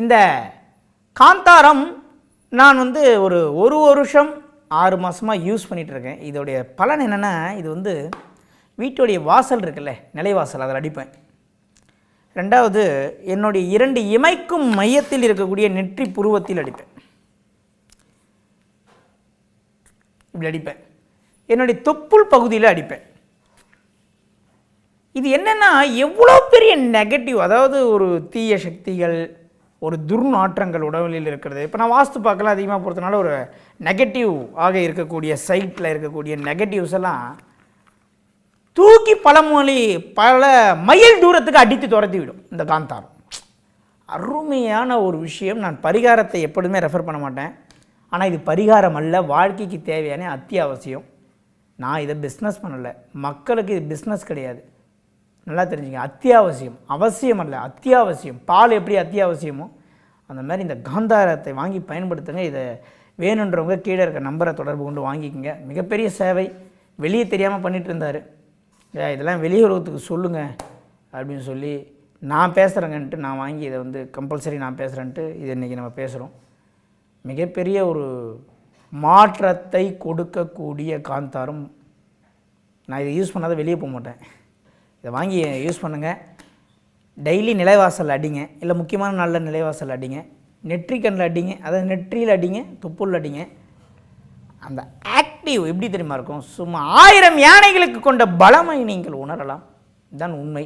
இந்த காந்தாரம் நான் வந்து ஒரு ஒரு வருஷம் ஆறு மாதமாக யூஸ் பண்ணிகிட்டு இருக்கேன் இதோடைய பலன் என்னென்னா இது வந்து வீட்டுடைய வாசல் இருக்குல்ல நிலைவாசல் அதில் அடிப்பேன். ரெண்டாவது என்னுடைய இரண்டு இமைக்கும் மையத்தில் இருக்கக்கூடிய நெற்றி புருவத்தில் அடிப்பேன். இப்படி அடிப்பேன். என்னுடைய தொப்புள் பகுதியில் அடிப்பேன். இது என்னென்னா எவ்வளோ பெரிய நெகட்டிவ் அதாவது ஒரு தீய சக்திகள் ஒரு துர்நாற்றங்கள் உடலில் இருக்கிறது. இப்போ நான் வாஸ்து பார்க்கலாம் அதிகமாக பொறுத்தனால ஒரு நெகட்டிவ் ஆக இருக்கக்கூடிய சைட்டில் இருக்கக்கூடிய நெகட்டிவ்ஸ் எல்லாம் தூக்கி பழமொழி பல மைல் தூரத்துக்கு அடித்து துரத்தி விடும் இந்த காந்தாரம். அருமையான ஒரு விஷயம். நான் பரிகாரத்தை எப்பொழுதுமே ரெஃபர் பண்ண மாட்டேன். ஆனால் இது பரிகாரம் அல்ல வாழ்க்கைக்கு தேவையான அத்தியாவசியம். நான் இதை பிஸ்னஸ் பண்ணலை. மக்களுக்கு இது பிஸ்னஸ் கிடையாது. நல்லா தெரிஞ்சுங்க. அத்தியாவசியம். அவசியம் அல்ல. அத்தியாவசியம். பால் எப்படி அத்தியாவசியமோ அந்த மாதிரி இந்த காந்தாரத்தை வாங்கி பயன்படுத்துங்க. இதை வேணுன்றவங்க கீழே இருக்க நம்பரை தொடர்பு கொண்டு வாங்கிக்கோங்க. மிகப்பெரிய சேவை. வெளியே தெரியாமல் பண்ணிகிட்டு இருந்தார் இதெல்லாம் வெளியுறவுத்துக்கு சொல்லுங்கள் அப்படின்னு சொல்லி நான் பேசுகிறேங்கன்ட்டு நான் வாங்கி இதை வந்து கம்பல்சரி நான் பேசுகிறேன்ட்டு இது இன்றைக்கி நம்ம பேசுகிறோம் மிகப்பெரிய ஒரு மாற்றத்தை கொடுக்கக்கூடிய காந்தாரம். நான் இதை யூஸ் பண்ணாத வெளியே போக மாட்டேன். இதை வாங்கி யூஸ் பண்ணுங்கள் டெய்லி நிலைவாசல் அடிங்க. இல்லை முக்கியமான நாளில் நிலைவாசல் அடிங்க. நெற்றிக்கண்ணில் அடிங்க. அதாவது நெற்றியில் அடிங்க தொப்புள் அடிங்க. அந்த ஆக்டிவ் எப்படி தெரியுமா இருக்கும்? சும்மா ஆயிரம் யானைகளுக்கு கொண்ட பலமை நீங்கள் உணரலாம். இதுதான் உண்மை.